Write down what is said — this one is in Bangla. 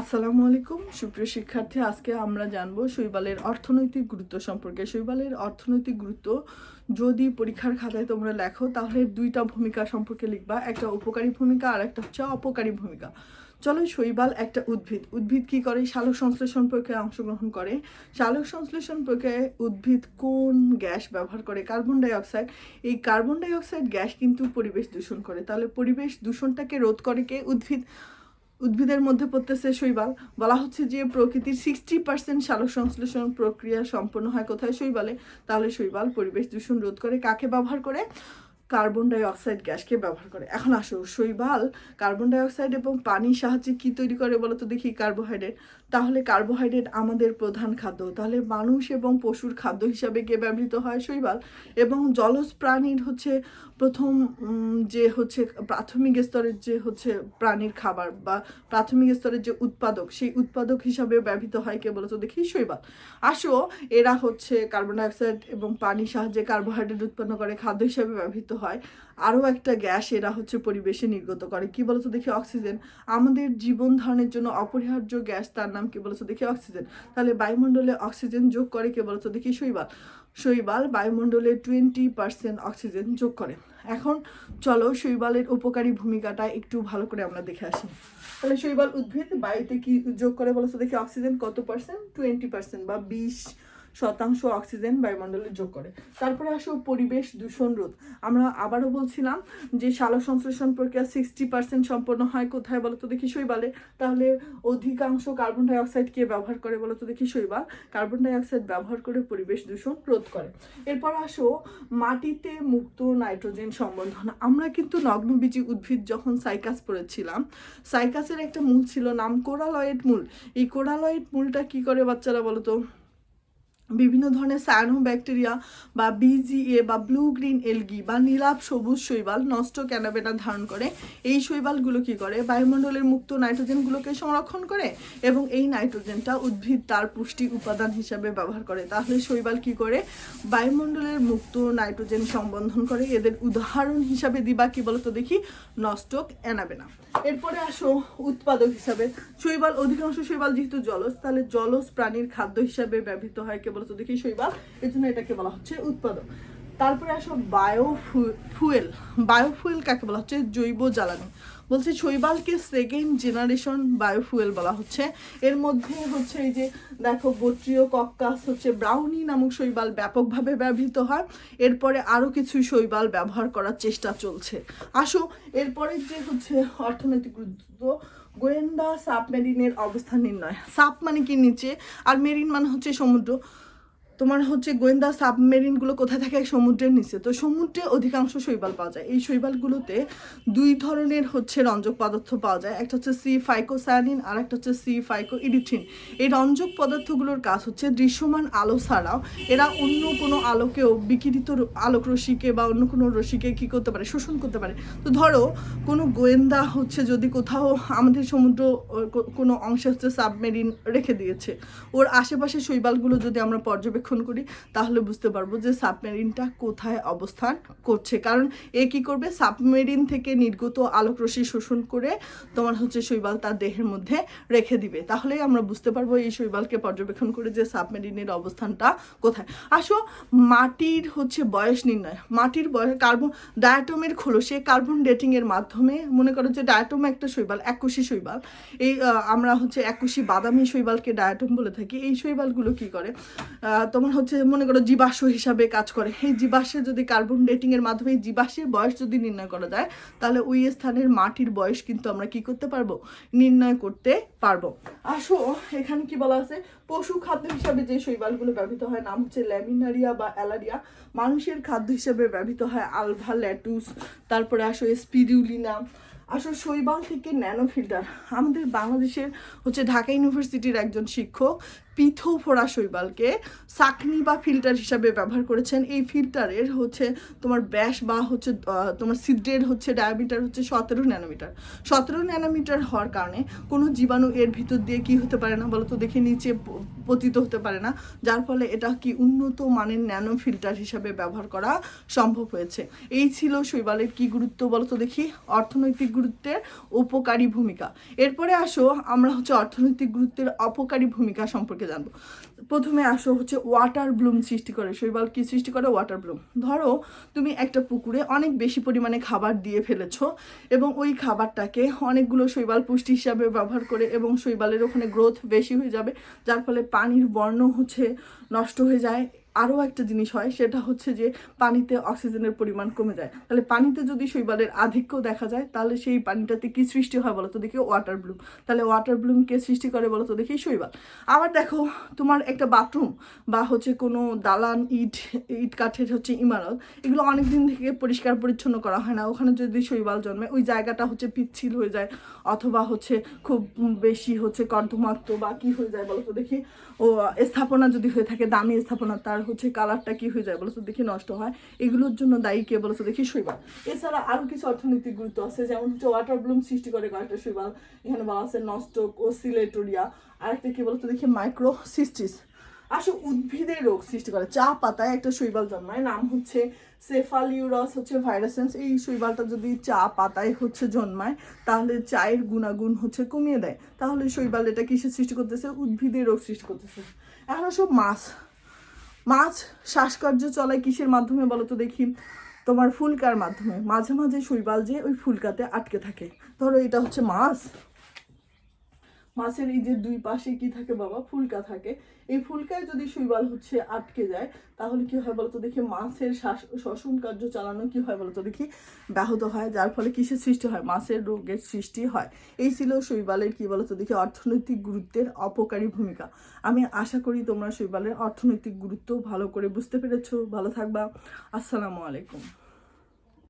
আসসালামু আলাইকুম। সুপ্রিয় শিক্ষার্থী, আজকে আমরা জানব শৈবালের অর্থনৈতিক গুরুত্ব সম্পর্কে। শৈবালের অর্থনৈতিক গুরুত্ব যদি পরীক্ষার খাতায় তোমরা লেখো, তাহলে দুইটা ভূমিকা সম্পর্কে লিখবা। একটা উপকারী ভূমিকা আর একটা হচ্ছে অপকারী ভূমিকা। চলো শৈবাল একটা উদ্ভিদ। উদ্ভিদ কি করে? সালোক সংশ্লেষণ প্রক্রিয়ায় অংশগ্রহণ করে। সালোক সংশ্লেষণ প্রক্রিয়ায় উদ্ভিদ কোন গ্যাস ব্যবহার করে? কার্বন ডাই অক্সাইড এই কার্বন ডাইঅক্সাইড গ্যাস কিন্তু পরিবেশ দূষণ করে। তাহলে পরিবেশ দূষণটাকে রোধ করে কে? উদ্ভিদ। উদ্ভিদের মধ্যে পড়তেছে শৈবাল। বলা হচ্ছে যে প্রকৃতির সিক্সটি পার্সেন্ট সালোক সংশ্লেষণ প্রক্রিয়া সম্পন্ন হয় কোথায়? শৈবালে। তাহলে শৈবাল পরিবেশ দূষণ রোধ করে কাকে ব্যবহার করে? কার্বন ডাইঅক্সাইড গ্যাসকে ব্যবহার করে। এখন আসো, শৈবাল কার্বন ডাইঅক্সাইড এবং পানির সাহায্যে কি তৈরি করে বলো তো দেখি কার্বোহাইড্রেট তাহলে কার্বোহাইড্রেট আমাদের প্রধান খাদ্য। তাহলে মানুষ এবং পশুর খাদ্য হিসাবে কে ব্যবহৃত হয়? শৈবাল। এবং জলজ প্রাণীর হচ্ছে প্রথম যে হচ্ছে প্রাথমিক স্তরের যে হচ্ছে প্রাণীর খাবার বা প্রাথমিক স্তরের যে উৎপাদক, সেই উৎপাদক হিসাবে ব্যবহৃত হয় কে বলতো? দেখি শৈবাল। আসো, এরা হচ্ছে কার্বন ডাইঅক্সাইড এবং পানির সাহায্যে কার্বোহাইড্রেট উৎপন্ন করে, খাদ্য হিসাবে ব্যবহৃত হয়। আরও একটা গ্যাস এরা হচ্ছে পরিবেশে নির্গত করে। কি বলতো? দেখি অক্সিজেন। আমাদের জীবন ধারণের জন্য অপরিহার্য গ্যাস তার নাম কি বলেছ দেখি অক্সিজেন তাহলে বায়ুমণ্ডলে অক্সিজেন যোগ করে কে বলেছ দেখি, শৈবাল। শৈবাল বায়ুমণ্ডলে টোয়েন্টি পার্সেন্ট অক্সিজেন যোগ করে। এখন চলো শৈবালের উপকারী ভূমিকাটা একটু ভালো করে আমরা দেখে আসি। তাহলে শৈবাল উদ্ভিদ বায়ুতে কি যোগ করে বলেছ দেখি অক্সিজেন কত পার্সেন্ট টোয়েন্টি পার্সেন্ট বা বিশ শতাংশ অক্সিজেন বায়ুমণ্ডলে যোগ করে। তারপরে আসো পরিবেশ দূষণ রোধ। আমরা আবারও বলছিলাম যে সালোক সংশ্লেষণ প্রক্রিয়া সিক্সটি পার্সেন্ট সম্পন্ন হয় কোথায় বলো তো দেখি শৈবালে? তাহলে অধিকাংশ কার্বন ডাই অক্সাইড কে ব্যবহার করে বলো তো দেখি শৈবাল? কার্বন ডাইঅক্সাইড ব্যবহার করে পরিবেশ দূষণ রোধ করে। এরপর আসো মাটিতে মুক্ত নাইট্রোজেন সম্বন্ধন। আমরা কিন্তু নগ্নবীজী উদ্ভিদ যখন সাইকাস পড়েছিলাম, সাইকাসের একটা মূল ছিল নাম কোরালয়েড মূল। এই কোরালয়েড মূলটা কি করে বাচ্চারা বলো তো বিভিন্ন ধরনের সায়ানো ব্যাকটেরিয়া বা বিজিএ বা ব্লু গ্রিন এলগি বা নীলাভ সবুজ শৈবাল নষ্ট ক্যানাবেটা ধারণ করে। এই শৈবালগুলো কি করে? বায়ুমণ্ডলের মুক্ত নাইট্রোজেনগুলোকে সংরক্ষণ করে এবং এই নাইট্রোজেনটা উদ্ভিদ তার পুষ্টি উপাদান হিসাবে ব্যবহার করে। তাহলে শৈবাল কি করে? বায়ুমণ্ডলের মুক্ত নাইট্রোজেন সম্বন্ধন করে। এদের উদাহরণ হিসাবে দিবা কি বলতো দেখি? নষ্ট অ্যানাবেনা। এরপরে আসো উৎপাদক হিসাবে। শৈবাল, অধিকাংশ শৈবাল যেহেতু জলজ, তাহলে জলজ প্রাণীর খাদ্য হিসাবে ব্যবহৃত হয় বলতো দেখি শৈবাল এই জন্য এটাকে বলা হচ্ছে উৎপাদক। তারপরে আসো বায়ো ফুয়েল বায়োফুয়েল কাকে বলা হচ্ছে? জৈব জ্বালানি। বলছে শৈবালকে সেকেন্ড জেনারেশন বায়োফুয়েল বলা হচ্ছে। এর মধ্যে হচ্ছে এই যে, দেখো গোত্রীয় কক্কাস হচ্ছে ব্রাউনি নামক শৈবাল ব্যাপকভাবে ব্যবহৃত হয়। এরপরে আরও কিছু শৈবাল ব্যবহার করার চেষ্টা চলছে। আসো এরপরে যে হচ্ছে অর্থনৈতিক গুরুত্ব গোয়েন্দা সাবমেরিনের অবস্থান নির্ণয়। সাব মানে কি নিচে? আর মেরিন মানে হচ্ছে সমুদ্র। তোমার হচ্ছে গোয়েন্দা সাবমেরিনগুলো কোথায় থাকে? সমুদ্রের নিচে। তো সমুদ্রে অধিকাংশ শৈবাল পাওয়া যায়। এই শৈবালগুলোতে দুই ধরনের হচ্ছে রঞ্জক পদার্থ পাওয়া যায়। একটা হচ্ছে সি ফাইকোসায়ানিন, আর একটা হচ্ছে সি ফাইকো ইরিথ্রিন এই রঞ্জক পদার্থগুলোর কাজ হচ্ছে দৃশ্যমান আলো ছাড়াও এরা অন্য কোনো আলোকেও বিকিরিত আলোক রশ্মিকে বা অন্য কোনো রশ্মিকে কী করতে পারে? শোষণ করতে পারে। তো ধরো, কোনো গোয়েন্দা হচ্ছে যদি কোথাও আমাদের সমুদ্র কোনো অংশে হচ্ছে সাবমেরিন রেখে দিয়েছে। ওর আশেপাশে শৈবালগুলো যদি আমরা পর্যবেক্ষণ করি, তাহলে বুঝতে পারব যে সাবমেরিনটা কোথায় অবস্থান করছে। কারণ এ কি করবে? সাবমেরিন থেকে নির্গত আলোক রশ্মি শোষণ করে তোমার হচ্ছে শৈবাল তার দেহের মধ্যে রেখে দিবে। তাহলেই আমরা বুঝতে পারব এই শৈবালকে পর্যবেক্ষণ করে যে সাবমেরিনের অবস্থানটা কোথায়। আসো, মাটির হচ্ছে বয়স নির্ণয়। মাটির বয়স, কার্বন, ডায়াটমের খোলসে কার্বন ডেটিং এর মাধ্যমে মনে করো যে ডায়াটম একটা শৈবাল, একুশি শৈবাল। এই আমরা হচ্ছে একুশি বাদামি শৈবালকে ডায়াটম বলে থাকি। এই শৈবালগুলো কি করে? তোমার হচ্ছে মনে করো জীবাশ্ম হিসাবে কাজ করে। এই জীবাশ্মের যদি কার্বন ডেটিং এর মাধ্যমে এই জীবাশ্মের বয়স যদি নির্ণয় করা যায়, তাহলে ওই স্থানের মাটির বয়স কিন্তু আমরা কি করতে পারব? নির্ণয় করতে পারব। আসো, এখানে কি বলা আছে? পশু খাদ্য হিসাবে যে শৈবালগুলো ব্যবহৃত হয়, নাম হচ্ছে ল্যামিনারিয়া বা অ্যালারিয়া। মানুষের খাদ্য হিসাবে ব্যবহৃত হয় আলভা ল্যাটুস তারপরে আসো স্পিরিউলিনা আসলে শৈবাল থেকে ন্যানো ফিল্টার। আমাদের বাংলাদেশের হচ্ছে ঢাকা ইউনিভার্সিটির একজন শিক্ষক পিথোফোরা শৈবালকে সাকনি বা ফিল্টার হিসাবে ব্যবহার করেছেন। এই ফিল্টারের হচ্ছে তোমার ব্যাস বা হচ্ছে তোমার সিদ্রের হচ্ছে ডায়ামিটার হচ্ছে সতেরো ন্যানোমিটার সতেরো ন্যানোমিটার হওয়ার কারণে কোনো জীবাণু এর ভিতর দিয়ে কি হতে পারে না বলতো? দেখে নিচে পতিত হতে পারে না। যার ফলে এটা কি উন্নত মানের ন্যানো ফিল্টার হিসাবে ব্যবহার করা সম্ভব হয়েছে। এই ছিল শৈবালের কি গুরুত্ব বলো তো দেখি? অর্থনৈতিক গুরুত্বের উপকারী ভূমিকা। এরপরে আসো আমরা হচ্ছে অর্থনৈতিক গুরুত্বের অপকারী ভূমিকা সম্পর্কে জানব। প্রথমে আসো হচ্ছে ওয়াটার ব্লুম সৃষ্টি করে, শৈবাল কি সৃষ্টি করে? ওয়াটার ব্লুম ধরো, তুমি একটা পুকুরে অনেক বেশি পরিমাণে খাবার দিয়ে ফেলেছ এবং ওই খাবারটাকে অনেকগুলো শৈবাল পুষ্টি হিসাবে ব্যবহার করে এবং শৈবালের ওখানে গ্রোথ বেশি হয়ে যাবে, যার ফলে পানির বর্ণ হচ্ছে নষ্ট হয়ে যায় আরও একটা জিনিস হয়, সেটা হচ্ছে যে পানিতে অক্সিজেনের পরিমাণ কমে যায়। তাহলে পানিতে যদি শৈবালের আধিক্য দেখা যায়, তাহলে সেই পানিটাতে কি সৃষ্টি হয় বলো তো দেখি ওয়াটার ব্লুম তাহলে ওয়াটার ব্লুম কে সৃষ্টি করে বলো তো দেখি শৈবাল। আবার দেখো, তোমার একটা বাথরুম বা হচ্ছে কোনো দালান, ইট ইট কাঠের হচ্ছে ইমারত, এগুলো অনেক দিন থেকে পরিষ্কার পরিচ্ছন্ন করা হয় না। ওখানে যদি শৈবাল জন্মে, ওই জায়গাটা হচ্ছে পিচ্ছিল হয়ে যায়, অথবা হচ্ছে খুব বেশি হচ্ছে কর্দমাক্ত বা কি হয়ে যায় বলো তো দেখি, ও স্থাপনা যদি হয়ে থাকে, দামি স্থাপনা, তার হচ্ছে কালারটা কি হয়ে যায় বলো তো দেখি নষ্ট হয়। এগুলোর জন্য দায়ী কে বলো তো দেখি শৈবাল। এছাড়া আরও কিছু অর্থনৈতিক গুরুত্ব আছে, যেমন হচ্ছে ওয়াটার ব্লুম সৃষ্টি করে কয়েকটা শৈবাল। এখানে বলা আছে নস্টক ওসিলেটোরিয়া আরেকটা কি বলতো দেখি মাইক্রো মাইক্রোসিস্টিস আসলে উদ্ভিদের রোগ সৃষ্টি করে। চা পাতায় একটা শৈবাল জন্মায়, নাম হচ্ছে সেফালিউরাস হচ্ছে ভাইরাসেন্স এই শৈবালটা যদি চা পাতায় হচ্ছে জন্মায়, তাহলে চায়ের গুণাগুণ হচ্ছে কমিয়ে দেয়। তাহলে শৈবাল এটা কিসের সৃষ্টি করতেছে? উদ্ভিদের রোগ সৃষ্টি করতেছে। এখন সব মাছ। মাছ শ্বাসকার্য চলায় কিসের মাধ্যমে বলো তো দেখি? তোমার ফুলকার মাধ্যমে। মাঝে মাঝে শৈবাল যে ওই ফুলকাতে আটকে থাকে। ধরো এটা হচ্ছে মাছ। মাছের এই যে দুই পাশে কি থাকে বাবা? ফুলকা থাকে। এই ফুলকায় যদি শৈবাল হচ্ছে আটকে যায়, তাহলে কি হয় বলতো? দেখি মাছের শ্বাস- শ্বসন কার্য চালানো কি হয় বলতো? দেখি ব্যাহত হয়, যার ফলে কিসের সৃষ্টি হয়? মাছের রোগের সৃষ্টি হয়। এই ছিল শৈবালের কি বলতো? দেখি অর্থনৈতিক গুরুত্বের অপকারী ভূমিকা। আমি আশা করি তোমরা শৈবালের অর্থনৈতিক গুরুত্ব ভালো করে বুঝতে পেরেছ। ভালো থাকবা। আসসালামু আলাইকুম।